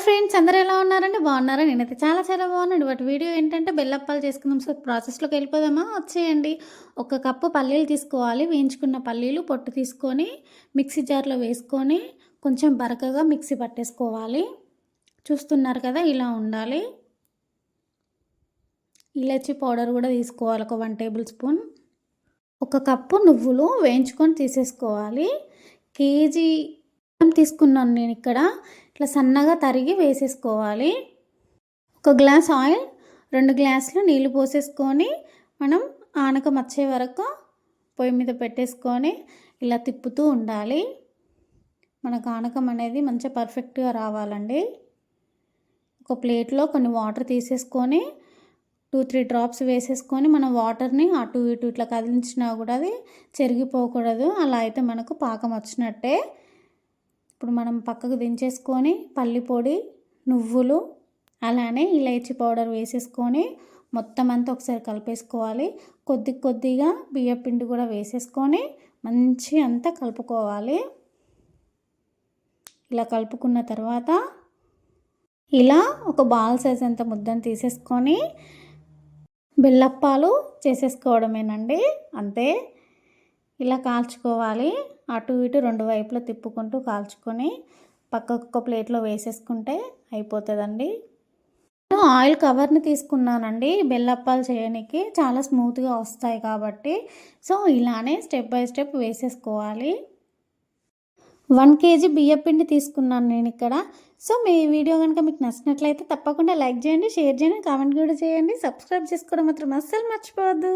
Hi friends అందరూ ఎలా ఉన్నారండి? బాగున్నారా? నేనైతే చాలా చాలా బాగున్నాను. బట్ వీడియో ఏంటంటే బెల్లప్పాలు చేసుకుందాం. సో ప్రాసెస్లోకి వెళ్ళిపోదామా? వచ్చేయండి. ఒక కప్పు పల్లీలు తీసుకోవాలి. వేయించుకున్న పల్లీలు పొట్టు తీసుకొని మిక్సీ జార్లో వేసుకొని కొంచెం బరకగా మిక్సీ పట్టేసుకోవాలి. చూస్తున్నారు కదా ఇలా ఉండాలి. ఇలాచి పౌడర్ కూడా తీసుకోవాలి. ఒక వన్ టేబుల్ స్పూన్. ఒక కప్పు నువ్వులు వేయించుకొని తీసేసుకోవాలి. కేజీ తీసుకున్నాను నేను ఇక్కడ. ఇట్లా సన్నగా తరిగి వేసేసుకోవాలి. ఒక గ్లాస్ ఆయిల్ రెండు గ్లాసులు నీళ్ళు పోసేసుకొని మనం ఆనకం వచ్చే వరకు పొయ్యి మీద పెట్టేసుకొని ఇలా తిప్పుతూ ఉండాలి. మనకు ఆనకం అనేది మంచిగా పర్ఫెక్ట్గా రావాలండి. ఒక ప్లేట్లో కొన్ని వాటర్ తీసేసుకొని టూ త్రీ డ్రాప్స్ వేసేసుకొని మనం వాటర్ని అటు ఇటు ఇట్లా కదిలించినా కూడా అది చెరిగిపోకూడదు. అలా అయితే మనకు పాకం వచ్చినట్టే. ఇప్పుడు మనం పక్కకు దించేసుకొని పల్లిపొడి నువ్వులు అలానే ఇలైచి పౌడర్ వేసేసుకొని మొత్తం అంతా ఒకసారి కలిపేసుకోవాలి. కొద్ది కొద్దిగా బియ్య పిండి కూడా వేసేసుకొని మంచి అంతా కలుపుకోవాలి. ఇలా కలుపుకున్న తర్వాత ఇలా ఒక బాల్ సైజ్ అంత ముద్దను తీసేసుకొని బెల్లప్పాలు చేసేసుకోవడమేనండి. అంతే. ఇలా కాల్చుకోవాలి. అటు ఇటు రెండు వైపులా తిప్పుకుంటూ కాల్చుకొని పక్కకు ప్లేట్లో వేసేసుకుంటే అయిపోతుందండి. ఆయిల్ కవర్ని తీసుకున్నానండి. బెల్లప్పాలు చేయడానికి చాలా స్మూత్గా వస్తాయి కాబట్టి. సో ఇలానే స్టెప్ బై స్టెప్ వేసేసుకోవాలి. వన్ కేజీ బియ్యపిండి తీసుకున్నాను నేను ఇక్కడ. సో మీ వీడియో కనుక మీకు నచ్చినట్లయితే తప్పకుండా లైక్ చేయండి షేర్ చేయండి కామెంట్ కూడా చేయండి. సబ్స్క్రైబ్ చేసుకోవడం మాత్రం అస్సలు మర్చిపోవద్దు.